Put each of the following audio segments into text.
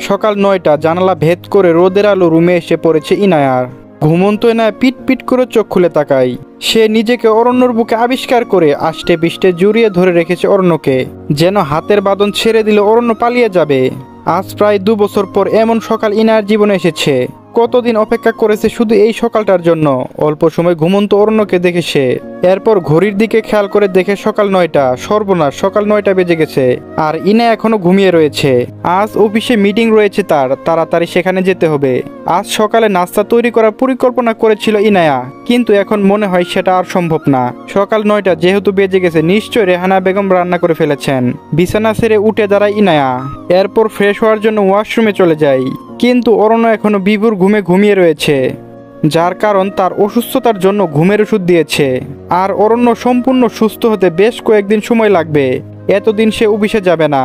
সকাল নয়টা জানালা ভেদ করে রোদের আলো রুমে এসে পড়েছে ইনায়ার। ঘুমন্ত এনায় পিট পিট করে চোখ খুলে তাকায়। সে নিজেকে অরণ্যর বুকে আবিষ্কার করে আষ্টে পিষ্টে জুড়িয়ে ধরে রেখেছে অরণ্যকে। যেন হাতের বাঁধন ছেড়ে দিলে অরণ্য পালিয়ে যাবে। আজ প্রায় দু বছর পর এমন সকাল ইনায়ার জীবনে এসেছে। কতদিন অপেক্ষা করেছে শুধু এই সকালটার জন্য? অল্প সময় ঘুমন্ত অরণ্যকে দেখে সে। এরপর ঘড়ির দিকে খেয়াল করে দেখে সকাল নয়টা, সর্বনাশ, সকাল নয়টা বেজে গেছে, আর ইনা এখনও ঘুমিয়ে রয়েছে। আজ অফিসে মিটিং রয়েছে তার, তাড়াতাড়ি সেখানে যেতে হবে। আজ সকালে নাস্তা তৈরি করার পরিকল্পনা করেছিল ইনায়া, কিন্তু এখন মনে হয় সেটা আর সম্ভব না। সকাল নয়টা যেহেতু বেজে গেছে নিশ্চয় রেহানা বেগম রান্না করে ফেলেছেন। বিছানা সেরে উঠে দাঁড়ায় ইনায়া। এরপর ফ্রেশ হওয়ার জন্য ওয়াশরুমে চলে যায়। কিন্তু অরণ্য এখনও বিভুর ঘুমে ঘুমিয়ে রয়েছে, যার কারণ তার অসুস্থতার জন্য ঘুমের ওষুধ দিয়েছে। আর অরণ্য সম্পূর্ণ সুস্থ হতে বেশ কয়েকদিন সময় লাগবে, এতদিন সে অফিসে যাবে না।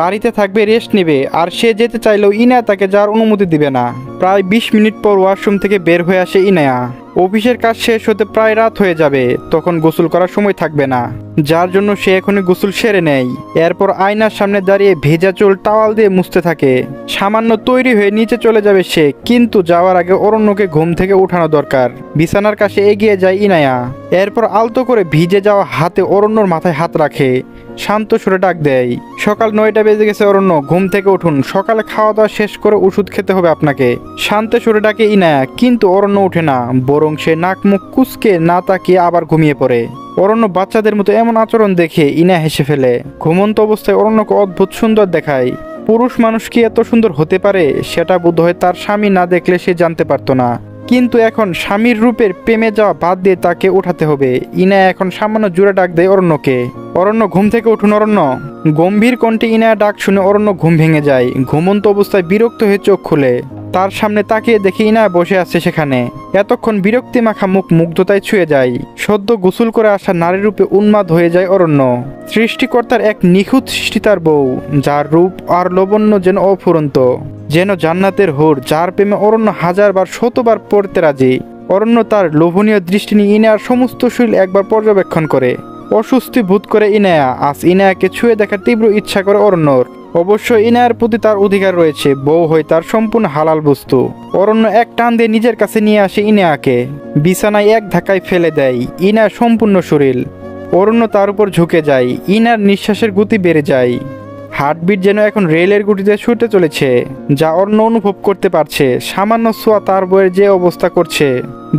বাড়িতে থাকবে, রেস্ট নেবে, আর সে যেতে চাইলেও ইনায়া তাকে যার অনুমতি দিবে না। প্রায় বিশ মিনিট পর ওয়াশরুম থেকে বের হয়ে আসে ইনায়া। অফিসের কাজ শেষ হতে প্রায় রাত হয়ে যাবে, তখন গোসল করার সময় থাকবে না। যার জন্য সে এখনই গোসল সেরে নেয়। এরপর আয়নার সামনে দাঁড়িয়ে ভেজা চুল টাওয়াল দিয়ে মুছতে থাকে। সামান্য তৈরি হয়ে নিচে চলে যাবে সে, কিন্তু যাওয়ার আগে অরণ্যকে ঘুম থেকে উঠানো দরকার। বিছানার কাছে এগিয়ে যায় ইনায়া। এরপর আলতো করে ভিজে যাওয়া হাতে অরণ্যর মাথায় হাত রাখে। শান্ত সুরে ডাক দেয়, সকাল নয়টা বেজে গেছে অরণ্য, ঘুম থেকে উঠুন, সকালে খাওয়া দাওয়া শেষ করে ওষুধ খেতে হবে আপনাকে। শান্ত সুরে ডাকে ইনায়া কিন্তু অরণ্য ওঠে না। বরং সে নাক মুখ কুচকে না তাকিয়ে আবার ঘুমিয়ে পড়ে। অরণ্য বাচ্চাদের মতো এমন আচরণ দেখে ইনা হেসে ফেলে। ঘুমন্ত অবস্থায় অরণ্যকে অদ্ভুত সুন্দর দেখায়। পুরুষ মানুষ কি এত সুন্দর হতে পারে, সেটা বোধহয় তার স্বামী না দেখলে সে জানতে পারতো না। কিন্তু এখন স্বামীর রূপের প্রেমে যাওয়া বাদ দিয়ে তাকে উঠাতে হবে। ইনা এখন সামান্য জুড়ে ডাক দেয় অরণ্যকে। অরণ্য ঘুম থেকে উঠুন অরণ্য। গম্ভীর কণ্ঠে ইনায়া ডাক শুনে অরণ্য ঘুম ভেঙে যায়। ঘুমন্ত অবস্থায় বিরক্ত হয়ে চোখ খুলে। তার সামনে তাকিয়ে দেখে ইনা বসে আছে সেখানে। এতক্ষণ বিরক্তি মাখা মুখ মুগ্ধতায় ছুঁয়ে যায়। সদ্য গোসল করে আসা নারী রূপে উন্মাদ হয়ে যায় অরণ্য। সৃষ্টিকর্তার এক নিখুঁত সৃষ্টি তার বউ, যার রূপ আর লবণ্য যেন অফুরন্ত। যেন জান্নাতের হোর, যার প্রেমে অরণ্য হাজারবার, শতবার পড়তে রাজি। অরণ্য তার লোভনীয় দৃষ্টি নিয়ে ইনায়ার সমস্ত শরীর একবার পর্যবেক্ষণ করে। অস্বস্তি বোধ করে ইনায়া, আজ ইনায়াকে ছুঁয়ে দেখার তীব্র ইচ্ছা করে অরণ্যর। অবশ্য ইনায়ার প্রতি তার অধিকার রয়েছে, বউ হয় তার সম্পূর্ণ হালাল বস্তু। অরণ্য এক টান দিয়ে নিজের কাছে নিয়ে আসে ইনায়াকে। বিছানায় এক ধাক্কায় ফেলে দেয় ইনার সম্পূর্ণ শরীর। অরণ্য তার উপর ঝুঁকে যায়, ইনার নিঃশ্বাসের গতি বেড়ে যায়। হার্টবিট যেন এখন রেলের গুটিতে ছুটে চলেছে, যা অন্য অনুভব করতে পারছে। সামান্য সোয়া তার বইয়ের যে অবস্থা করছে।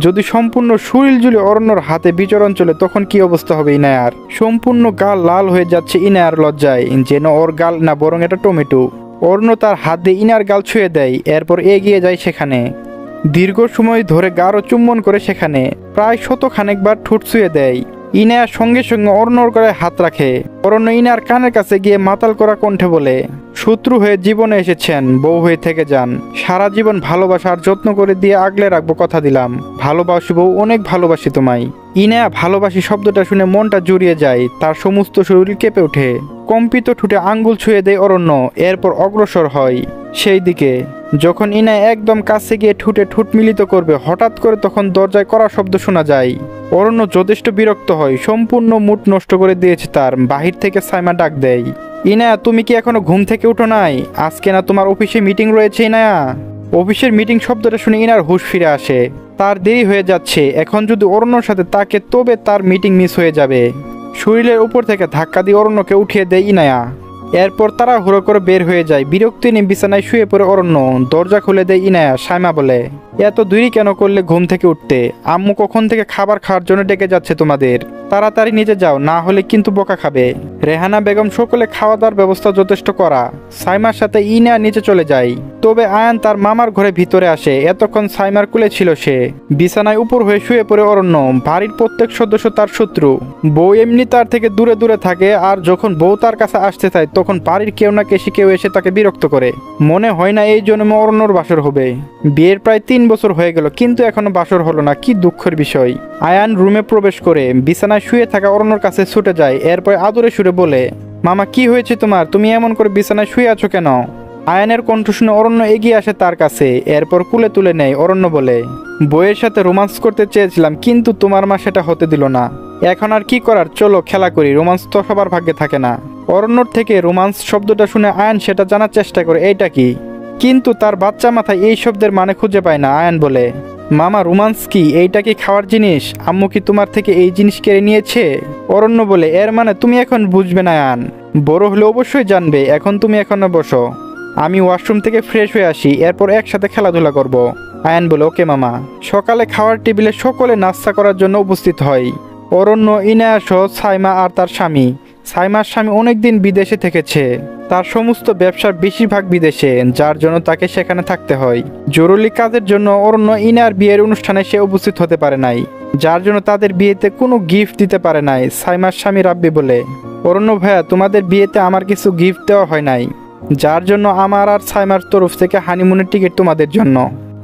যদি সম্পূর্ণ শরীর জুড়ে অরণ্যর হাতে বিচরণ চলে, তখন কি অবস্থা হবে ইনায়ার? সম্পূর্ণ গাল লাল হয়ে যাচ্ছে ইনায়ার লজ্জায়, যেন ওর গাল না, বরং এটা টমেটো। অরণ্য তার হাত দিয়ে ইনার গাল ছুঁয়ে দেয়, এরপর এগিয়ে যায় সেখানে। দীর্ঘ সময় ধরে গাঢ় চুম্বন করে সেখানে, প্রায় শতখানেকবার ঠোঁট ছুঁয়ে দেয়। ইনায়ার সঙ্গে সঙ্গে অরণ্যর করে হাত রাখে। অরণ্য ইনার কানের কাছে গিয়ে মাতাল করা কণ্ঠে বলে, শত্রু হয়ে জীবনে এসেছেন, বউ হয়ে থেকে যান। সারা জীবন ভালোবাসার যত্ন করে দিয়ে আগলে রাখব কথা দিলাম। ভালোবাসি বউ, অনেক ভালোবাসি তোমায়। ইনায়া ভালোবাসি শব্দটা শুনে মনটা জুড়িয়ে যায়, তার সমস্ত শরীর কেঁপে ওঠে। কম্পিত ঠুটে আঙ্গুল ছুঁয়ে দেয় অরণ্য এরপর অগ্রসর হয়। সেই দিকে, যখন ইনা একদম কাছে গিয়ে ঠুটে ঠুট মিলিত করবে, হঠাৎ করে তখন দরজায় করা শব্দ শোনা যায়। অরণ্য যথেষ্ট বিরক্ত হয়, সম্পূর্ণ মুড নষ্ট করে দিয়েছে তার। বাহির থেকে সাইমা ডাক দেয়, ইনায়া, তুমি কি এখনও ঘুম থেকে উঠো নাই? আজকে না তোমার অফিসে মিটিং রয়েছে, ইনায়া? অফিসের মিটিং শব্দটা শুনে ইনার হুশ ফিরে আসে। তার দেরি হয়ে যাচ্ছে, এখন যদি অরণ্যর সাথে তাকে, তবে তার মিটিং মিস হয়ে যাবে। শরীরের উপর থেকে ধাক্কা দিয়ে অরণ্যকে উঠিয়ে দেয় ইনায়া। এরপর তারা হুড়ো করে বের হয়ে যায়। বিরক্তি নিয়ে বিছানায় শুয়ে পড়ে অরণ্য। দরজা খুলে দেয় ইনায়া সাইমা বলে, এত দেরি কেন করলে ঘুম থেকে উঠতে? আম্মু কখন থেকে খাবার খাওয়ার জন্য ডেকে যাচ্ছে তোমাদের? তাড়াতাড়ি নিচে যাও, না হলে কিন্তু বোকা খাবে। রেহানা বেগম সকলে খাওয়া দাওয়ার ব্যবস্থা যথেষ্ট করা। সাইমার সাথে ইনা নিচে চলে যায়। তবে আয়ান তার মামার ঘরে ভিতরে আসে। এতক্ষণ সাইমার কুলে ছিল সে। বিছানায় উপর হয়ে শুয়ে পড়ে অরণ্য। বাড়ির প্রত্যেক সদস্য তার শত্রু। বউ এমনি তার থেকে দূরে দূরে থাকে, আর যখন বউ তার কাছে আসতে চায়, তখন বাড়ির কেউ না কেসি কেউ এসে তাকে বিরক্ত করে। মনে হয় না এই জন্মে অরণ্যর বাসর হবে। বিয়ের প্রায় তিন বছর হয়ে গেল, কিন্তু এখনও বাসর হলো না। কি দুঃখের বিষয়। আয়ান রুমে প্রবেশ করে। বিছানায় শুয়ে থাকা অরণ্যর কাছে ছুটে যায়। এরপর আদরে সুরে বলে, মামা, কি হয়েছে তোমার? তুমি এমন করে বিছানায় শুয়ে আছো কেন? আয়নের কণ্ঠ শুনে অরণ্য এগিয়ে আসে তার কাছে। এরপর কুলে তুলে নেয়। অরণ্য বলে বইয়ের সাথে রোমান্স করতে চেয়েছিলাম, কিন্তু তোমার মা সেটা হতে দিল না। এখন আর কি করার? চলো, খেলা করি। রোমান্স তো সবার ভাগ্যে থাকে না। অরণ্যর থেকে রোমান্স শব্দটা শুনে আয়ন সেটা জানার চেষ্টা করে, এইটা কি? কিন্তু তার বাচ্চা মাথায় এই শব্দের মানে খুঁজে পায় না। আয়ন বলে মামা রোমান্স কি এইটা কি খাওয়ার জিনিস? আম্মু কি তোমার থেকে এই জিনিস কেড়ে নিয়েছে? অরণ্য বলে, এর মানে তুমি এখন বুঝবে না আয়ান বড় হলে অবশ্যই জানবে, এখন তুমি এখনও বসো। আমি ওয়াশরুম থেকে ফ্রেশ হয়ে আসি, এরপর একসাথে খেলাধুলা করব। আয়ান বলে, ওকে মামা। সকালে খাওয়ার টেবিলে সকলে নাস্তা করার জন্য উপস্থিত হয়। অরণ্য ইনায়া সহ সাইমা আর তার স্বামী। সাইমার স্বামী অনেকদিন বিদেশে থেকেছে। তার সমস্ত ব্যবসার বেশিরভাগ বিদেশে, যার জন্য তাকে সেখানে থাকতে হয়। জরুরি কাজের জন্য অরণ্য ইনার বিয়ের অনুষ্ঠানে সে উপস্থিত হতে পারে নাই, যার জন্য তাদের বিয়েতে কোনো গিফট দিতে পারে নাই, সাইমার স্বামী রাব্বি বলে। অরণ্য ভাইয়া, তোমাদের বিয়েতে আমার কিছু গিফট দেওয়া হয় নাই, যার জন্য আমার আর সাইমার তরফ থেকে হানিমুনের টিকিট তোমাদের জন্য।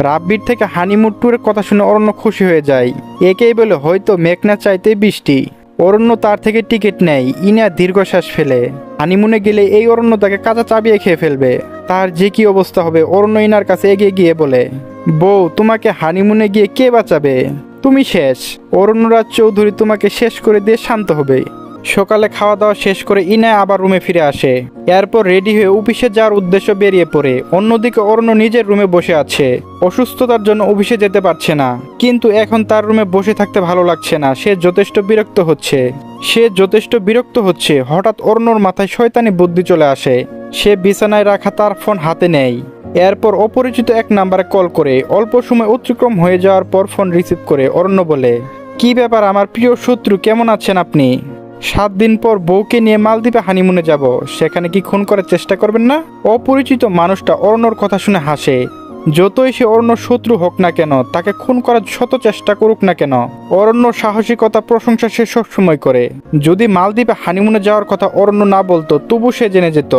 রাব্বির থেকে হানিমুন ট্যুরের কথা শুনে অরণ্য খুশি হয়ে যায়। একেই বলে হয়তো মেঘনা চাইতে বৃষ্টি। অরণ্য তার থেকে টিকিট নেয় ইনা দীর্ঘশ্বাস ফেলে। হানিমুনে গেলে এই অরণ্য তাকে কাঁচা চাবিয়ে খেয়ে ফেলবে। তার যে কি অবস্থা হবে, অরণ্য ইনার কাছে এগিয়ে গিয়ে বলে, বউ, তোমাকে হানিমুনে গিয়ে কে বাঁচাবে? তুমি শেষ। অরণ্যরাজ চৌধুরী তোমাকে শেষ করে দিয়ে শান্ত হবে। সকালে খাওয়া দাওয়া শেষ করে ইনা আবার রুমে ফিরে আসে। এরপর রেডি হয়ে অফিসে যাওয়ার উদ্দেশ্য বেরিয়ে পড়ে। অন্যদিকে অরণ্য নিজের রুমে বসে আছে। অসুস্থতার জন্য অফিসে যেতে পারছে না। কিন্তু এখন তার রুমে বসে থাকতে ভালো লাগছে না। সে যথেষ্ট বিরক্ত হচ্ছে। সে যথেষ্ট বিরক্ত হচ্ছে। হঠাৎ অরণ্যর মাথায় শয়তানি বুদ্ধি চলে আসে। সে বিছানায় রাখা তার ফোন হাতে নেয়। এরপর অপরিচিত এক নাম্বারে কল করে। অল্প সময় অতিক্রম হয়ে যাওয়ার পর ফোন রিসিভ করে। অরণ্য বলে, কি ব্যাপার? আমার প্রিয় শত্রু, কেমন আছেন আপনি? সাত দিন পর বউকে নিয়ে মালদ্বীপে হানিমুনে যাব। সেখানে কি খুন করার চেষ্টা করবেন না? অপরিচিত মানুষটা অরণ্যর কথা শুনে হাসে। যতই সে অরণ্য শত্রু হোক না কেন, তাকে খুন করার শত চেষ্টা করুক না কেন অরণ্য সাহসিকতা প্রশংসা সে সবসময় করে। যদি মালদ্বীপে হানিমুনে যাওয়ার কথা অরণ্য না বলতো, তবু সে জেনে যেত।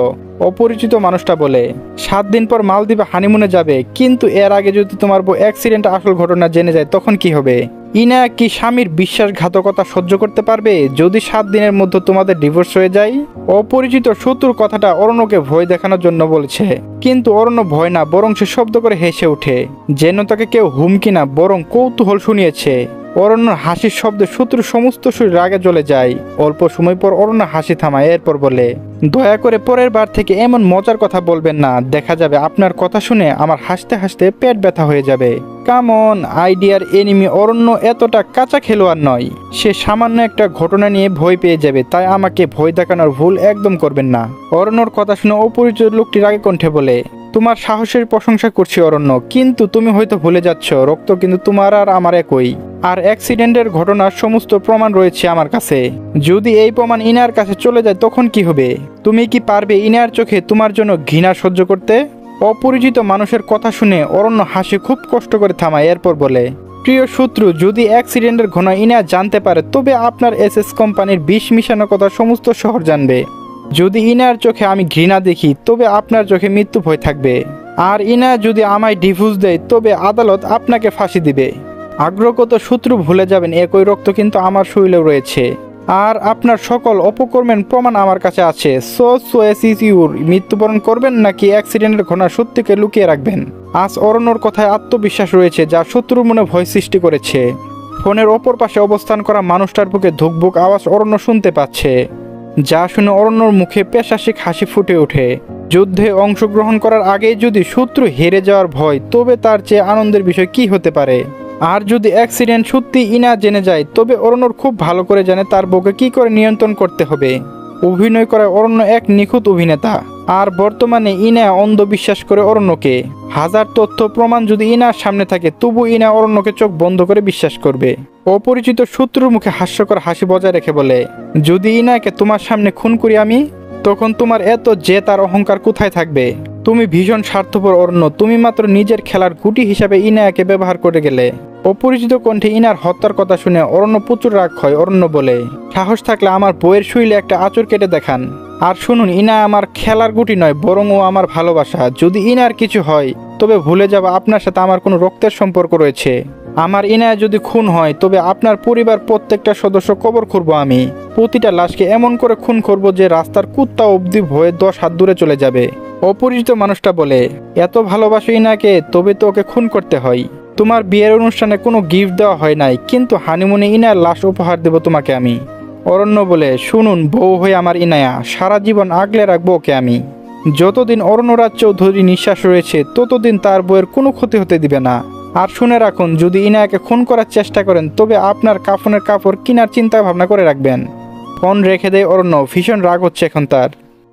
অপরিচিত মানুষটা বলে, সাত দিন পর মালদ্বীপে হানিমুনে যাবে, কিন্তু এর আগে যদি তোমার বউ অ্যাক্সিডেন্ট আসল ঘটনা জেনে যায়, তখন কি হবে? ইনা কি স্বামীর বিশ্বাসঘাতকতা সহ্য করতে পারবে? যদি সাত দিনের মধ্যে তোমাদের ডিভোর্স হয়ে যায়? অপরিচিত শত্রুর কথাটা অরণ্যকে ভয় দেখানোর জন্য বলছে। কিন্তু অরণ্য ভয় না, বরং সে শব্দ করে হেসে ওঠে, যেন তাকে কেউ হুমকি না, বরং কৌতূহল শুনিয়েছে। অরণ্যর হাসির শব্দে শত্রুর সমস্ত শরীর রাগে জ্বলে যায়। অল্প সময় পর অরণ্য হাসি থামায়, এরপর বলে, দয়া করে পরের বার থেকে এমন মজার কথা বলবেন না। দেখা যাবে আপনার কথা শুনে আমার হাসতে হাসতে পেট ব্যথা হয়ে যাবে। কামন আইডিয়ার এনিমি অরণ্য এতটা কাঁচা খেলোয়াড় নয়। সে সামান্য একটা ঘটনা নিয়ে ভয় পেয়ে যাবে, তাই আমাকে ভয় দেখানোর ভুল একদম করবেন না। অরণ্যর কথা শুনে অপরিচিত লোকটি রাগে কণ্ঠে বলে তোমার সাহসের প্রশংসা করছি, অরণ্য। কিন্তু তুমি হয়তো ভুলে যাচ্ছ, রক্ত কিন্তু তোমার আর আমার একই। আর অ্যাক্সিডেন্টের ঘটনার সমস্ত প্রমাণ রয়েছে আমার কাছে। যদি এই প্রমাণ ইনার কাছে চলে যায়, তখন কি হবে? তুমি কি পারবে ইনার চোখে তোমার জন্য ঘৃণা সহ্য করতে? অপরিচিত মানুষের কথা শুনে অরণ্য হাসি, খুব কষ্ট করে থামায়, এরপর বলে, প্রিয় শত্রু, যদি অ্যাক্সিডেন্টের ঘটনা ইনা জানতে পারে, তবে আপনার এসএস কোম্পানির বিষ মিশানো কথা সমস্ত শহর জানবে। যদি ইনার চোখে আমি ঘৃণা দেখি, তবে আপনার চোখে মৃত্যু ভয় থাকবে। আর ইনা যদি আমায় ডিভোর্স দেয়, তবে আদালত আপনাকে ফাঁসি দিবে। আগ্রহগত শত্রু ভুলে যাবেন, একই রক্ত কিন্তু আমার শরীরেও রয়েছে। আর আপনার সকল অপকর্মের প্রমাণ আমার কাছে আছে। সো সোয়েস ইজ ইউর মৃত্যুবরণ করবেন নাকি অ্যাক্সিডেন্টের ঘটনা সত্যিকে লুকিয়ে রাখবেন? আজ অরণ্যর কথায় আত্মবিশ্বাস রয়েছে, যা শত্রুর মনে ভয় সৃষ্টি করেছে। ফোনের অপর পাশে অবস্থান করা মানুষটার বুকে ধুকবুক আওয়াজ অরণ্য শুনতে পাচ্ছে। যা শুনে অরণ্যর মুখে পেশাসিক হাসি ফুটে ওঠে। যুদ্ধে অংশগ্রহণ করার আগে যদি শত্রু হেরে যাওয়ার ভয়, তবে তার চেয়ে আনন্দের বিষয় কি হতে পারে? আর যদি অ্যাক্সিডেন্ট সত্যি ইনা জেনে যায়, তবে অরণ্যর খুব ভালো করে জানে তার বউকে কি করে নিয়ন্ত্রণ করতে হবে। অভিনয় করায় অরণ্য এক নিখুঁত অভিনেতা, আর বর্তমানে ইনা অন্ধবিশ্বাস করে অরণ্যকে। হাজার তথ্য প্রমাণ যদি ইনার সামনে থাকে, তবু ইনা অরণ্যকে চোখ বন্ধ করে বিশ্বাস করবে। অপরিচিত শত্রুর মুখে হাস্যকর হাসি বজায় রেখে বলে, যদি ইনাকে তোমার সামনে খুন করি আমি, তখন তোমার এত জেদ আর অহংকার কোথায় থাকবে? তুমি ভীষণ স্বার্থপর অরণ্য, তুমি মাত্র নিজের খেলার গুটি হিসাবে ইনায়াকে ব্যবহার করে গেলে। অপরিচিত কণ্ঠে ইনার হত্যার কথা শুনে অরণ্য প্রচুর রাগ হয়। অরণ্য বলে, সাহস থাকলে আমার বইয়ের শুইলে একটা আঁচড় কেটে দেখান। আর শুনুন ইনা আমার খেলার গুটি নয়, বরং ও আমার ভালোবাসা। যদি ইনার কিছু হয়, তবে ভুলে যাব আপনার সাথে আমার কোনো রক্তের সম্পর্ক রয়েছে। আমার ইনায় যদি খুন হয়, তবে আপনার পরিবার প্রত্যেকটা সদস্য কবর করব আমি। প্রতিটা লাশকে এমন করে খুন করব যে রাস্তার কুত্তা অবধি ভয়ে দশ হাত দূরে চলে যাবে। অপরিচিত মানুষটা বলে, এত ভালোবাসো ইনাকে, তবে তো ওকে খুন করতে হয়। তোমার বিয়ের অনুষ্ঠানে কোনো গিফট দেওয়া হয় নাই, কিন্তু হানিমুনে ইনার লাশ উপহার দেব তোমাকে আমি। অরণ্য বলে, শুনুন, বউ হয়ে আমার ইনায়া, সারা জীবন আগলে রাখব ওকে আমি। যতদিন অরণ্যরাজ চৌধুরী নিঃশ্বাস রয়েছে, ততদিন তার বইয়ের কোনো ক্ষতি হতে দিবে না। আর শুনে রাখুন, যদি ইনায়াকে খুন করার চেষ্টা করেন, তবে আপনার কাফনের কাপড় কেনার চিন্তা ভাবনা করে রাখবেন। ফোন রেখে দেয় অরণ্য, ভীষণ রাগ হচ্ছে এখন তার।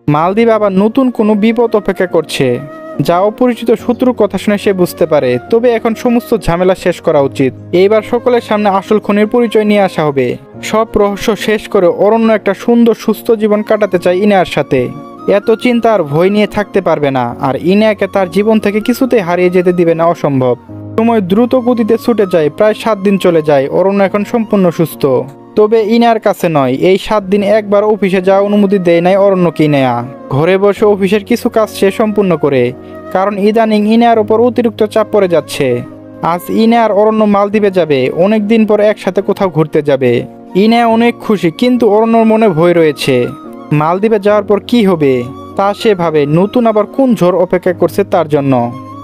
মালদ্বীপ আবার নতুন কোনো বিপদ অপেক্ষা করছে। যা অপরিচিত শত্রুর কথা শুনে সে বুঝতে পারে, তবে এখন সমস্ত ঝামেলা শেষ করা উচিত। এইবার সকলের সামনে আসল খনির পরিচয় নিয়ে আসা হবে। সব রহস্য শেষ করে অরণ্য একটা সুন্দর, সুস্থ জীবন কাটাতে চায় ইনার সাথে। এত চিন্তা আর ভয় নিয়ে থাকতে পারবে না, আর ইনায়াকে তার জীবন থেকে কিছুতেই হারিয়ে যেতে দিবে না অসম্ভব। সময় দ্রুত গতিতে ছুটে যায়, প্রায় সাত দিন চলে যায়। অরণ্য এখন সম্পূর্ণ সুস্থ। তবে ইনার কাছে নয়, এই সাত দিন একবার অফিসে যাওয়া অনুমতি দেয় নাই অরণ্যকে ইনায়া ঘরে বসে অফিসের কিছু কাজ সে সম্পূর্ণ করে, কারণ ইদানিং ইনার ওপর অতিরিক্ত চাপ পড়ে যাচ্ছে। আজ ইনার অরণ্য মালদ্বীপে যাবে, অনেক দিন পর একসাথে কোথাও ঘুরতে যাবে। ইনা অনেক খুশি, কিন্তু অরণ্যর মনে ভয় রয়েছে। মালদ্বীপে যাওয়ার পর কি হবে, তা সে ভাবে, নতুন আবার কোন ঝড় অপেক্ষা করছে তার জন্য।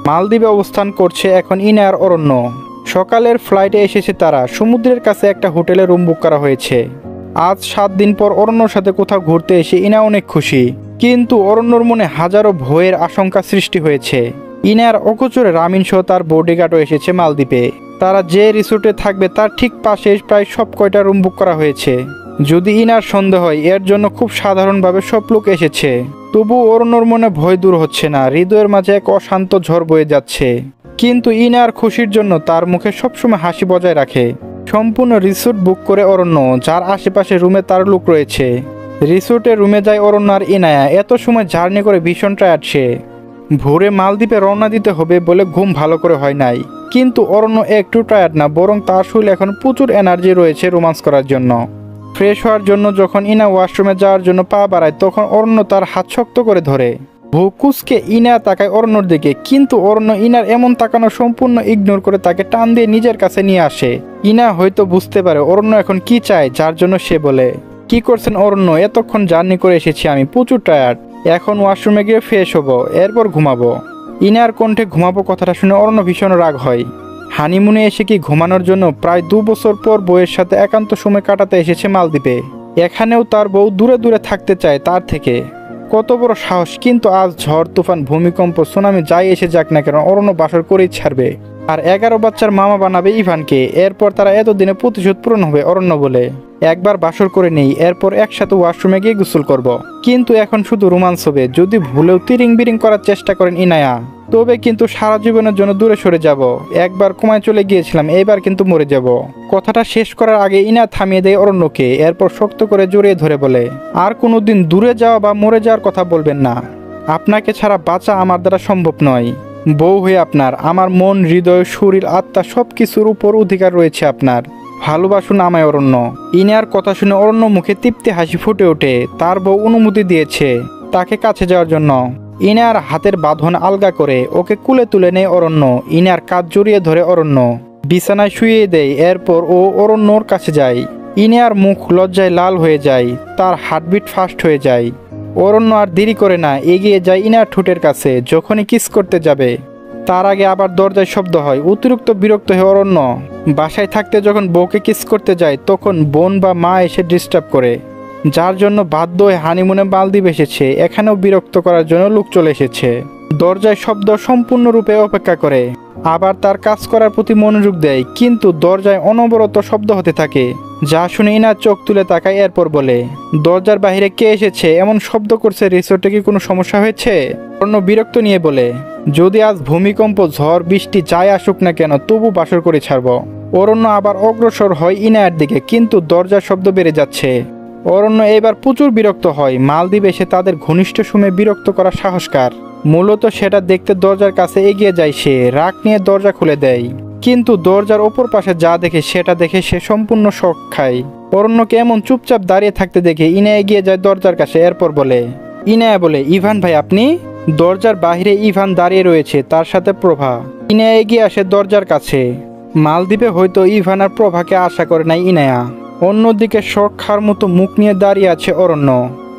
মালদ্বীপে অবস্থান করছে এখন ইনার অরণ্য। সকালের ফ্লাইটে এসেছে তারা। সমুদ্রের কাছে একটা হোটেলে রুম বুক করা হয়েছে। আজ সাত দিন পর অরণ্যর সাথে কোথাও ঘুরতে এসে ইনা অনেক খুশি। কিন্তু অরণ্যর মনে হাজারো ভয়ের আশঙ্কা সৃষ্টি হয়েছে। ইনার অকচরে রামিন সহ তার বডিগার্ডও এসেছে মালদ্বীপে। তারা যে রিসোর্টে থাকবে তার ঠিক পাশে প্রায় সব কয়টা রুম বুক করা হয়েছে। যদি ইনার সন্দেহ হয়, এর জন্য খুব সাধারণভাবে সব লোক এসেছে। তবু অরণ্যর মনে ভয় দূর হচ্ছে না, হৃদয়ের মাঝে এক অশান্ত ঝড় বয়ে যাচ্ছে। কিন্তু ইনার খুশির জন্য তার মুখে সবসময় হাসি বজায় রাখে। সম্পূর্ণ রিসোর্ট বুক করে অরণ্য, যার আশেপাশে রুমে তার লোক রয়েছে। রিসোর্টে রুমে যায় অরণ্য আর ইনায়া, এত সময় জার্নি করে ভীষণ টায়ার্ড সে। ভোরে মালদ্বীপে রওনা দিতে হবে বলে ঘুম ভালো করে হয় নাই। কিন্তু অরণ্য একটু টায়ার্ড না, বরং তার শরীরে এখন প্রচুর এনার্জি রয়েছে রোমান্স করার জন্য। ফ্রেশ হওয়ার জন্য যখন ইনা ওয়াশরুমে যাওয়ার জন্য পা বাড়ায়, তখন অরণ্য তার হাত শক্ত করে ধরে। ভুকুসকে ইনা তাকায় অরণ্যর দিকে, কিন্তু অরণ্য ইনার এমন তাকানো সম্পূর্ণ ইগনোর করে তাকে টান দিয়ে নিজের কাছে নিয়ে আসে। ইনা হয়তো বুঝতে পারে অরণ্য এখন কি চায়, যার জন্য সে বলে, কি করছেন অরণ্য? এতক্ষণ জার্নি করে এসেছি আমি, প্রচুর টায়ার্ড এখন ওয়াশরুমে গিয়ে ফ্রেশ হব, এরপর ঘুমাবো। ইনার কণ্ঠে ঘুমাবো কথাটা শুনে অরণ্য ভীষণ রাগ হয়। হানিমুনে এসে কি ঘুমানোর জন্য প্রায় দু বছর পর বউয়ের সাথে একান্ত সময় কাটাতে এসেছে মালদ্বীপে। এখানেও তার বউ দূরে দূরে থাকতে চায় তার থেকে। কত বড় সাহস, কিন্তু আজ ঝড়, তুফান, ভূমিকম্প, সুনামি যাই এসে যাক না কেন, অরণ্য বাসর করেই ছাড়বে। আর এগারো বাচ্চার মামা বানাবে ইভানকে, এরপর তারা এতদিনে প্রতিশোধ পূরণ হবে অরণ্য বলে। একবার বাসর করে নেই, এরপর একসাথে ওয়াশরুমে গিয়ে গোসল করব। কিন্তু এখন শুধু রোমান্স হবে, যদি ভুলেও তিরিং বিরিং করার চেষ্টা করেন ইনায়া। তবে কিন্তু সারা জীবনের জন্য দূরে সরে যাব। একবার কমায় চলে গিয়েছিলাম এবার কিন্তু মরে যাব। কথাটা শেষ করার আগে ইনা থামিয়ে দেয় অরণ্যকে, এরপর শক্ত করে জড়িয়ে ধরে বলে, আর কোনোদিন দূরে যাওয়া বা মরে যাওয়ার কথা বলবেন না। আপনাকে ছাড়া বাঁচা আমার দ্বারা সম্ভব নয়। বউ হয়ে আপনার, আমার মন, হৃদয়, শরীর, আত্মা সব কিছুর উপর অধিকার রয়েছে আপনার। ভালোবাসুন আমায় অরণ্য। ইনার কথা শুনে অরণ্য মুখে তৃপ্তি হাসি ফুটে ওঠে। তার বউ অনুমতি দিয়েছে তাকে কাছে যাওয়ার জন্য। ইনার হাতের বাঁধন আলগা করে ওকে কুলে তুলে নেয় অরণ্য। ইনার কাজ জড়িয়ে ধরে অরণ্য। বিছানায় শুয়ে দেয়, এরপর ও অরণ্যর কাছে যায়। ইনার মুখ লজ্জায় লাল হয়ে যায়, তার হার্টবিট ফাস্ট হয়ে যায়। অরণ্য আর দেরি করে না, এগিয়ে যায় ইনার ঠোঁটের কাছে, যখনই কিস করতে যাবে। তার আগে আবার দরজায় শব্দ হয়, অতিরিক্ত বিরক্ত হয়ে অরণ্য। বাসায় থাকতে যখন বউকে কিস করতে যায়, তখন বোন বা মা এসে ডিস্টার্ব করে। যার জন্য বাধ্য হয়ে হানিমুনে মালদ্বীপ এসেছে। এখানেও বিরক্ত করার জন্য লোক চলে এসেছে। দরজায় শব্দ সম্পূর্ণরূপে অপেক্ষা করে। আবার তার কাজ করার প্রতি মনোযোগ দেয়, কিন্তু দরজায় অনবরত শব্দ হতে থাকে। যা শুনে ইনার চোখ তুলে তাকায় এরপর বলে, দরজার বাইরে কে এসেছে? এমন শব্দ করছে রিসোর্টে কি কোনো সমস্যা হয়েছে? অন্য বিরক্ত নিয়ে বলে, যদি আজ ভূমিকম্প, ঝড়, বৃষ্টি যাই আসুক না কেন, তবু বাসর করে ছাড়ব। অরণ্য আবার অগ্রসর হয় ইনায়ের দিকে, কিন্তু দরজার শব্দ বেড়ে যাচ্ছে। অরণ্য এবার প্রচুর বিরক্ত হয়। মালদ্বীপ এসে তাদের ঘনিষ্ঠ সময়ে বিরক্ত করা সাহসকার। মূলত সেটা দেখতে দরজার কাছে এগিয়ে যায় সে, রাগ নিয়ে দরজা খুলে দেয়। কিন্তু দরজার ওপর পাশে যা দেখে সেটা দেখে সে সম্পূর্ণ শখ খায়। অরণ্যকে এমন চুপচাপ দাঁড়িয়ে থাকতে দেখে ইনা এগিয়ে যায় দরজার কাছে, এরপর বলে ইনায়া বলে, ইভান ভাই, আপনি? দরজার বাহিরে ইভান দাঁড়িয়ে রয়েছে, তার সাথে প্রভা। ইনা এগিয়ে আসে দরজার কাছে। মালদ্বীপে হয়তো ইভান আর প্রভাকে আশা করে নাই ইনায়া। অন্যদিকে খার মতো মুখ নিয়ে দাঁড়িয়ে আছে অরণ্য।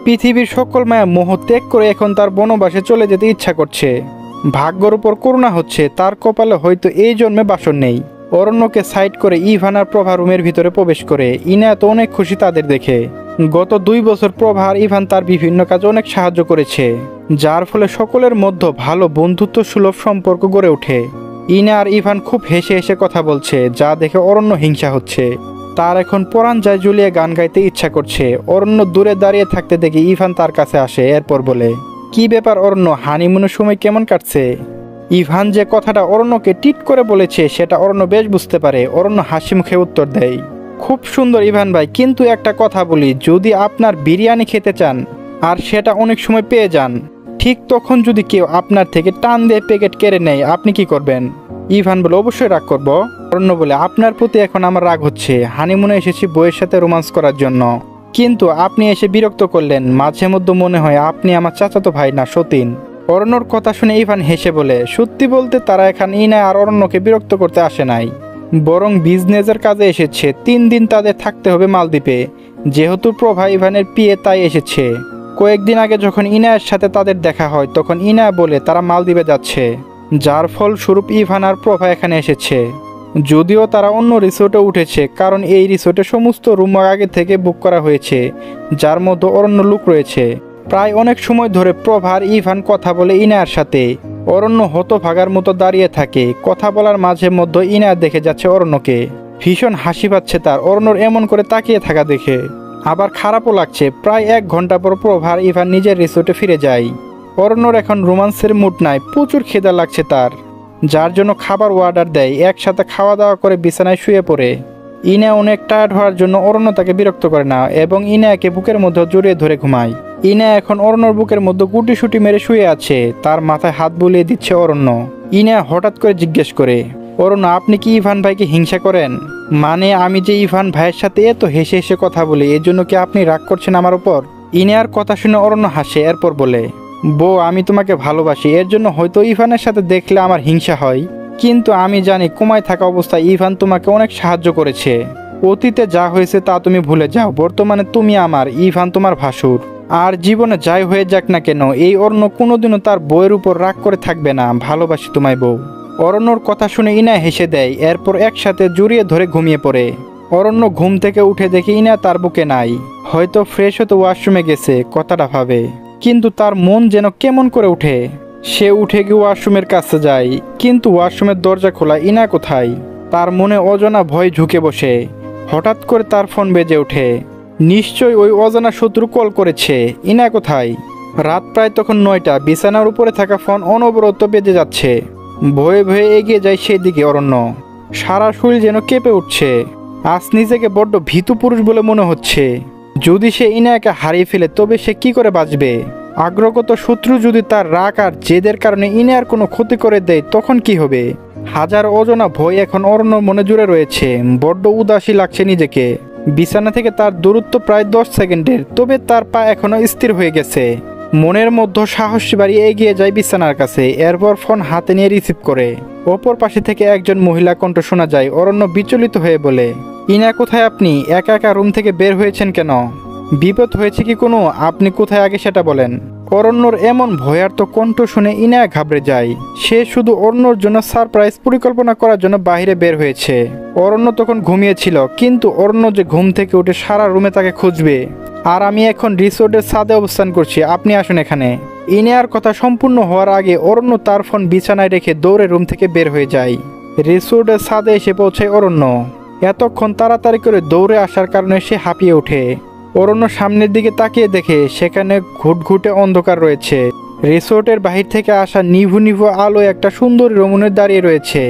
পৃথিবীর সকল মায়া মোহ ত্যাগ করে এখন তার বনবাসে চলে যেতে ইচ্ছা করছে। ভাগ্যর উপর করুণা হচ্ছে, তার কপালে হয়তো এই জন্মে বাসন নেই। অরণ্যকে সাইড করে ইভানার প্রভা রুমের ভিতরে প্রবেশ করে। ইনা তো অনেক খুশি তাদের দেখে। গত দুই বছর প্রভার ইভান তার বিভিন্ন কাজে অনেক সাহায্য করেছে, যার ফলে সকলের মধ্যে ভালো বন্ধুত্ব সুলভ সম্পর্ক গড়ে ওঠে। ইনা আর ইভান খুব হেসে হেসে কথা বলছে, যা দেখে অরণ্য হিংসা হচ্ছে। তার এখন পরাণ যায় জুলিয়ে গান গাইতে ইচ্ছা করছে। অরণ্য দূরে দাঁড়িয়ে থাকতে দেখে ইভান তার কাছে আসে, এরপর বলে, কি ব্যাপার অরণ্য, হানিমুনের সময় কেমন কাটছে? ইভান যে কথাটা অরণ্যকে টিট করে বলেছে, সেটা অরণ্য বেশ বুঝতে পারে। অরণ্য হাসি মুখে উত্তর দেয়, খুব সুন্দর ইভান ভাই, কিন্তু একটা কথা বলি, যদি আপনার বিরিয়ানি খেতে চান, আর সেটা অনেক সময় পেয়ে যান, ঠিক তখন যদি কেউ আপনার থেকে টান দিয়ে প্যাকেট কেড়ে নেয়, আপনি কি করবেন? ইভান বলে, অবশ্যই রাগ করব। অরণ্য বলে, আপনার প্রতি এখন আমার রাগ হচ্ছে। হানিমুনে এসেছি বইয়ের সাথে রোমান্স করার জন্য। কিন্তু আপনি এসে বিরক্ত করলেন। মাঝে মধ্যে মনে হয় আপনি আমার চাচাতো ভাই না, সতীন। অরণ্যর কথা শুনে ইভান হেসে বলে, সত্যি বলতে তারা এখানে ইনা আর অরণ্যকে বিরক্ত করতে আসে নাই। বরং বিজনেসের কাজে এসেছে। তিন দিন তাদের থাকতে হবে মালদ্বীপে। যেহেতু প্রভা ইভানের পিয়ে তাই এসেছে। কয়েকদিন আগে যখন ইনায়ের সাথে তাদের দেখা হয়, তখন ইনা বলে, তারা মালদ্বীপে যাচ্ছে। যার ফলস্বরূপ ইভান আর প্রভা এখানে এসেছে। যদিও তারা অন্য রিসোর্টে উঠেছে, কারণ এই রিসোর্টে সমস্ত রুম আগে থেকে বুক করা হয়েছে, যার মধ্যে অরণ্য লুক রয়েছে। প্রায় অনেক সময় ধরে প্রভার ইভান কথা বলে ইনায়ার সাথে। অরণ্য হতভাগার মতো দাঁড়িয়ে থাকে, কথা বলার মাঝে মধ্যে ইনায়ার দেখে যাচ্ছে অরণ্যকে। ভীষণ হাসি পাচ্ছে তার, অরণ্যর এমন করে তাকিয়ে থাকা দেখে। আবার খারাপও লাগছে, প্রায় এক ঘণ্টা পর প্রভার ইভান নিজের রিসোর্টে ফিরে যায়। অরণ্যর এখন রোমান্সের মুড নাই, প্রচুর খিদা লাগছে তার। যার জন্য খাবার অর্ডার দেয়, একসাথে খাওয়া দাওয়া করে বিছানায় শুয়ে পড়ে। ইনা অনেক টায়ার্ড হওয়ার জন্য অরণ্য তাকে বিরক্ত করে না এবং ইনাকে বুকের মধ্যে জড়িয়ে ধরে ঘুমায়। ইনা এখন অরণ্যর বুকের মধ্যে গুটি সুটি মেরে শুয়ে আছে, তার মাথায় হাত বুলিয়ে দিচ্ছে অরণ্য। ইনা হঠাৎ করে জিজ্ঞেস করে, অরণ্য, আপনি কি ইভান ভাইকে হিংসা করেন? মানে আমি যে ইভান ভাইয়ের সাথে এত হেসে হেসে কথা বলি এর জন্য কি আপনি রাগ করছেন আমার উপর? ইনার কথা শুনে অরণ্য হাসে, এরপর বলে বউ, আমি তোমাকে ভালোবাসি। এর জন্য হয়তো ইভানের সাথে দেখলে আমার হিংসা হয়। কিন্তু আমি জানি কুমায় থাকা অবস্থায় ইভান তোমাকে অনেক সাহায্য করেছে। অতীতে যা হয়েছে তা তুমি ভুলে যাও। বর্তমানে তুমি আমার, ইভান তোমার ভাসুর। আর জীবনে যাই হয়ে যাক না কেন, এই অরণ্য কোনোদিনও তার বইয়ের উপর রাগ করে থাকবে না। ভালোবাসি তোমায় বউ। অরণ্যর কথা শুনে ইনা হেসে দেয়, এরপর একসাথে জড়িয়ে ধরে ঘুমিয়ে পড়ে। অরণ্য ঘুম থেকে উঠে দেখে ইনা তার বুকে নাই। হয়তো ফ্রেশ হতে ওয়াশরুমে গেছে, কথাটা ভাবে। কিন্তু তার মন যেন কেমন করে উঠে? সে উঠে গিয়ে ওয়াশরুমের কাছে যায়, কিন্তু ওয়াশরুমের দরজা খোলা ইনা কোথায়? তার মনে অজানা ভয় ঝুঁকে বসে। হঠাৎ করে তার ফোন বেজে ওঠে। নিশ্চয়ই ওই অজানা শত্রু কল করেছে, ইনা কোথায়? রাত প্রায় তখন নয়টা, বিছানার উপরে থাকা ফোন অনবরত বেজে যাচ্ছে। ভয়ে ভয়ে এগিয়ে যায় সেদিকে অরণ্য। সারা শরীর যেন কেঁপে উঠছে। আজ নিজেকে বড্ড ভীতু পুরুষ বলে মনে হচ্ছে। যদি সে ইনায়াকে হারিয়ে ফেলে, তবে সে কি করে বাঁচবে? আগ্রগত শত্রু যদি তার রাগ আর জেদের কারণে ইনায়ার কোনো ক্ষতি করে দেয়, তখন কি হবে? হাজার অজনা ভয় এখন অরণ্য মনে জুড়ে রয়েছে। বড্ড উদাসী লাগছে নিজেকে। বিছানা থেকে তার দূরত্ব প্রায় দশ সেকেন্ডের, তবে তার পা এখনও স্থির হয়ে গেছে। মনের মধ্যে সাহস বাড়িয়ে এগিয়ে যায় বিছানার কাছে, এরপর ফোন হাতে নিয়ে রিসিভ করে। অপর পাশে থেকে একজন মহিলা কণ্ঠ শোনা যায়, অরণ্য বিচলিত হয়ে বলে ইনা, কোথায় আপনি? একা একা রুম থেকে বের হয়েছেন কেন? বিপদ হয়েছে কি কোনো? আপনি কোথায়? আগে সেটা বলেন। অরণ্যর এমন ভয়ার্ত কণ্ঠ শুনে ইনা ঘাবড়ে যায়। সে শুধু অরণ্যর জন্য সারপ্রাইজ পরিকল্পনা করার জন্য বাইরে বের হয়েছে। অরণ্য তখন ঘুমিয়েছিল, কিন্তু অরণ্য যে ঘুম থেকে উঠে সারা রুমে তাকে খুঁজবে। আর আমি এখন রিসোর্টের ছাদে অবস্থান করছি, আপনি আসুন এখানে। ইনেয়ার কথা সম্পূর্ণ হওয়ার আগে অরণ্য তার ফোন বিছানায় রেখে দৌড়ে রুম থেকে বের হয়ে যায়। রিসোর্টের ছাদে এসে পৌঁছায় অরণ্য। এতক্ষণ তাড়াতাড়ি করে দৌড়ে আসার কারণে সে হাঁপিয়ে ওঠে। অরণ্য সামনের দিকে তাকিয়ে দেখে সেখানে ঘুটঘুটে অন্ধকার রয়েছে। রিসোর্টের বাহির থেকে আসা নিভু নিভু আলো একটা সুন্দরী রমণীর দাঁড়িয়ে রয়েছে।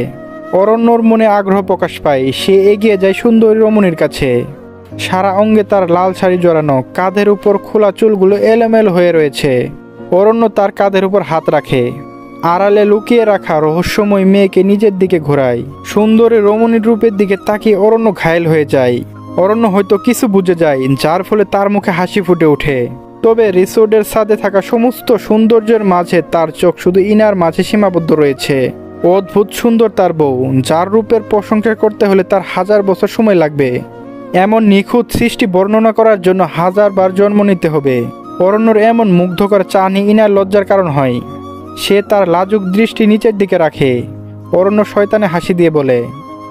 অরণ্যর মনে আগ্রহ প্রকাশ পায়, সে এগিয়ে যায় সুন্দরী রমণীর কাছে। সারা অঙ্গে তার লাল শাড়ি জড়ানো, কাঁধের উপর খোলা চুলগুলো এলোমেলো হয়ে রয়েছে। অরণ্য তার কাঁধের উপর হাত রাখে। আড়ালে লুকিয়ে রাখা রহস্যময় মেয়েকে নিজের দিকে ঘোরায়। সুন্দরী রমণীর রূপের দিকে তাকিয়ে অরণ্য ঘায়েল হয়ে যায়। অরণ্য হয়তো কিছু বুঝে যায়, যার ফলে তার মুখে হাসি ফুটে ওঠে। তবে রিসোর্টের সাথে থাকা সমস্ত সৌন্দর্যের মাঝে তার চোখ শুধু ইনার মাঝে সীমাবদ্ধ রয়েছে। অদ্ভুত সুন্দর তার বউ, যার রূপের প্রশংসা করতে হলে তার হাজার বছর সময় লাগবে। এমন নিখুঁত সৃষ্টি বর্ণনা করার জন্য হাজারবার জন্ম নিতে হবে। অরণ্যর এমন মুগ্ধকর চাহনি ইনার লজ্জার কারণ হয়। সে তার লাজুক দৃষ্টি নিচের দিকে রাখে। অরণ্য শয়তানে হাসি দিয়ে বলে,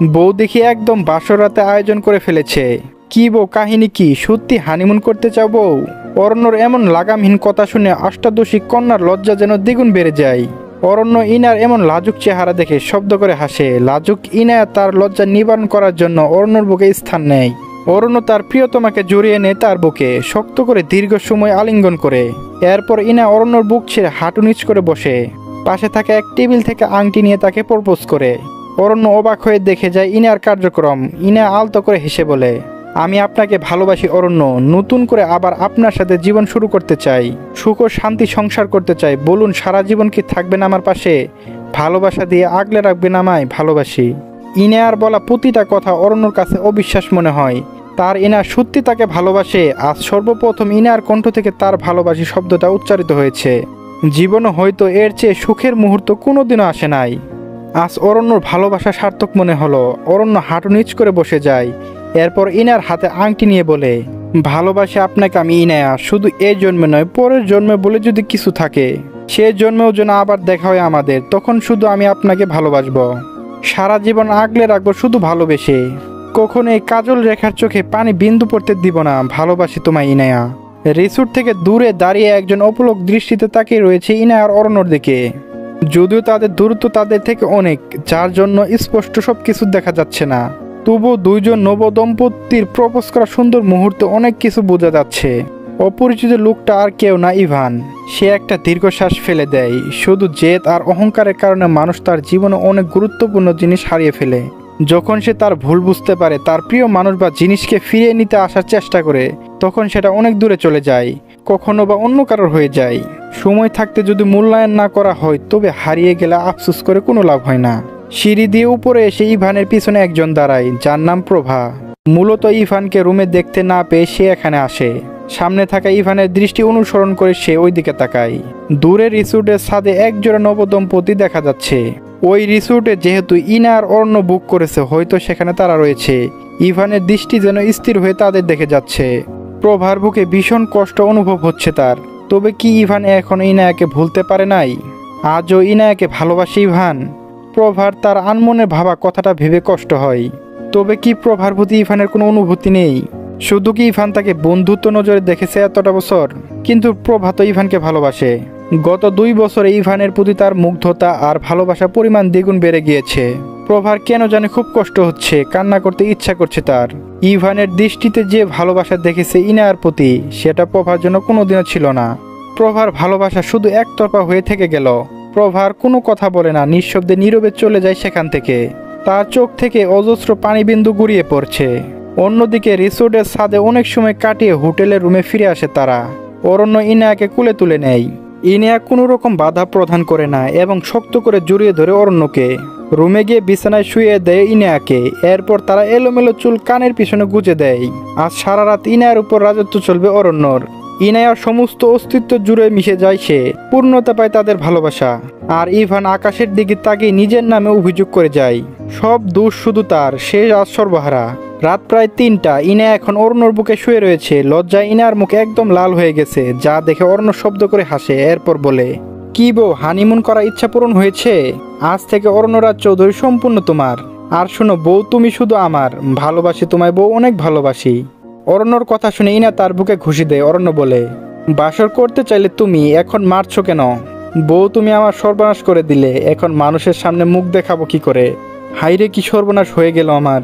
বউ দেখি একদম বাসর রাতে আয়োজন করে ফেলেছে। কি বউ, কাহিনী কি? সত্যি হানিমুন করতে চাও বউ? অরণ্যর এমন লাগামহীন কথা শুনে অষ্টাদশী কন্যার লজ্জা যেন দ্বিগুণ বেড়ে যায়। অরণ্য ইনার এমন লাজুক চেহারা দেখে শব্দ করে হাসে। লাজুক ইনায়া তার লজ্জা নিবারণ করার জন্য অরণ্যর বুকে স্থান নেয়। অরণ্য তার প্রিয়তমাকে জড়িয়ে নেয় তার বুকে শক্ত করে দীর্ঘ সময় আলিঙ্গন করে। এরপর ইনা অরণ্যর বুক ছেড়ে হাঁটু নিচ করে বসে। পাশে থাকা এক টেবিল থেকে আংটি নিয়ে তাকে প্রপোজ করে। অরণ্য অবাক হয়ে দেখে যায় ইনার কার্যক্রম। ইনা আলতো করে হেসে বলে, আমি আপনাকে ভালোবাসি অরণ্য নতুন করে আবার আপনার সাথে জীবন শুরু করতে চাই। সুখ ও শান্তি সংসার করতে চাই। বলুন, সারা জীবন কি থাকবেন আমার পাশে? ভালোবাসা দিয়ে আগলে রাখবেন আমায় ভালোবাসি। ইনে আর বলা প্রতিটা কথা অরণ্যর কাছে অবিশ্বাস মনে হয়। তার ইনা সত্যি তাকে ভালোবাসে। আজ সর্বপ্রথম ইনার কণ্ঠ থেকে তার ভালোবাসি শব্দটা উচ্চারিত হয়েছে। জীবনে হয়তো এর চেয়ে সুখের মুহূর্ত কোনোদিনও আসে নাই। আজ অরণ্যর ভালোবাসা সার্থক মনে হলো। অরণ্য হাঁটু নিচ করে বসে যায়। এরপর ইনার হাতে আংটি নিয়ে বলে, ভালোবাসে আপনাকে আমি ইনায়া। শুধু এই জন্মে নয়, পরের জন্মে বলে যদি কিছু থাকে, সে জন্মেও যেন আবার দেখা হয় আমাদের, তখন শুধু আমি আপনাকে ভালোবাসবো। সারা জীবন আগলে রাখব শুধু ভালোবেসে। কখনো এই কাজল রেখার চোখে পানি বিন্দু পড়তে দিব না, ভালোবাসি তোমায় ইনায়া। রিসোর্ট থেকে দূরে দাঁড়িয়ে একজন অপলক দৃষ্টিতে তাকিয়ে রয়েছে ইনায়ার অরণ্যর দিকে। যদিও তাদের দূরত্ব তাদের থেকে অনেক, যার জন্য স্পষ্ট সব কিছু দেখা যাচ্ছে না। তবু দুইজন নবদম্পতির প্রপোজ করা সুন্দর মুহূর্তে অনেক কিছু বোঝা যাচ্ছে। অপরিচিত লোকটা আর কেউ না ইভান। সে একটা দীর্ঘশ্বাস ফেলে দেয়, শুধু জেদ আর অহংকারের কারণে মানুষ তার জীবনে অনেক গুরুত্বপূর্ণ জিনিস হারিয়ে ফেলে। যখন সে তার ভুল বুঝতে পারে, তার প্রিয় মানুষ বা জিনিসকে ফিরিয়ে নিতে আসার চেষ্টা করে, তখন সেটা অনেক দূরে চলে যায়, কখনো বা অন্য কারোর হয়ে যায়। সময় থাকতে যদি মূল্যায়ন না করা হয়, তবে হারিয়ে গেলে আফসোস করে কোনো লাভ হয় না। সিঁড়ি দিয়ে উপরে এসে ইভানের পিছনে একজন দাঁড়ায়, যার নাম প্রভা। মূলত ইভানকে রুমে দেখতে না পেয়ে সে এখানে আসে। সামনে থাকা ইভানের দৃষ্টি অনুসরণ করে সে ওইদিকে তাকায়। দূরে রিসোর্টের ছাদে একজোড়া নবদম্পতি দেখা যাচ্ছে। ওই রিসোর্টে যেহেতু ইনার অর্ণ বুক করেছে, হয়তো সেখানে তারা রয়েছে। ইভানের দৃষ্টি যেন স্থির হয়ে তাদের দেখে যাচ্ছে। প্রভার বুকে ভীষণ কষ্ট অনুভব হচ্ছে তার। তবে কি ইভান এখন ইনায়াকে ভুলতে পারে নাই? আজও ইনায়াকে ভালোবাসে ইভান? প্রভার তার আনমনে ভাবা কথাটা ভেবে কষ্ট হয়। তবে কি প্রভার প্রতি ইভানের কোনো অনুভূতি নেই? শুধু কি ইভান তাকে বন্ধুত্ব নজরে দেখেছে এতটা বছর? কিন্তু প্রভা তো ইভানকে ভালোবাসে। গত দুই বছরে ইভানের প্রতি তার মুগ্ধতা আর ভালোবাসা পরিমাণ দ্বিগুণ বেড়ে গিয়েছে। প্রভার কেন জানে খুব কষ্ট হচ্ছে, কান্না করতে ইচ্ছা করছে তার। ইভানের দৃষ্টিতে যে ভালোবাসা দেখেছে ইনার প্রতি, সেটা প্রভার জন্য কোনোদিনও ছিল না। প্রভার ভালোবাসা শুধু একতরফা হয়ে থেকে গেল। প্রভার কোনো কথা বলে না, নিঃশব্দে নীরবে চলে যায় সেখান থেকে। তার চোখ থেকে অজস্র পানিবিন্দু গড়িয়ে পড়ছে। অন্যদিকে রিসোর্টের ছাদে অনেক সময় কাটিয়ে হোটেলের রুমে ফিরে আসে তারা। অরণ্য ইনায়াকে কুলে তুলে নেয়। ইনিয়া কোনো রকম বাধা প্রদান করে না এবং শক্ত করে জড়িয়ে ধরে অরণ্যকে। রুমে গিয়ে বিছানায় শুয়ে দেয় ইনায়াকে। এরপর তারা এলোমেলো চুল কানের পিছনে গুজে দেয়। আজ সারা রাত ইনায়ার উপর রাজত্ব চলবে অরণ্যর। ইনায়ার সমস্ত অস্তিত্ব জুড়ে মিশে যায় সে। পূর্ণতা পায় তাদের ভালোবাসা। আর ইভান আকাশের দিকে তাকে নিজের নামে অভিযোগ করে যায়। সব দোষ শুধু তার শেষ আজ সর্বহারা। রাত প্রায় তিনটা, ইনা এখন অর্ণর বুকে শুয়ে রয়েছে। লজ্জায় ইনার মুখে একদম লাল হয়ে গেছে, যা দেখে অর্ণ শব্দ করে হাসে, এরপর বলে, কি বো হানিমুন করা ইচ্ছা পূরণ হয়েছে? আজ থেকে অরণ্যরাজ চৌধুরী সম্পূর্ণ তোমার। আর শোনো, বউ তুমি শুধু আমার। ভালোবাসি তোমায় বউ অনেক ভালোবাসি। অরণ্যর কথা শুনে ইনা তার বুকে ঘুষি দেয়। অরণ্য বলে, বাসর করতে চাইলে তুমি, এখন মারছো কেন? বউ তুমি আমার সর্বনাশ করে দিলে, এখন মানুষের সামনে মুখ দেখাবো কি করে? হাইরে কি সর্বনাশ হয়ে গেল আমার।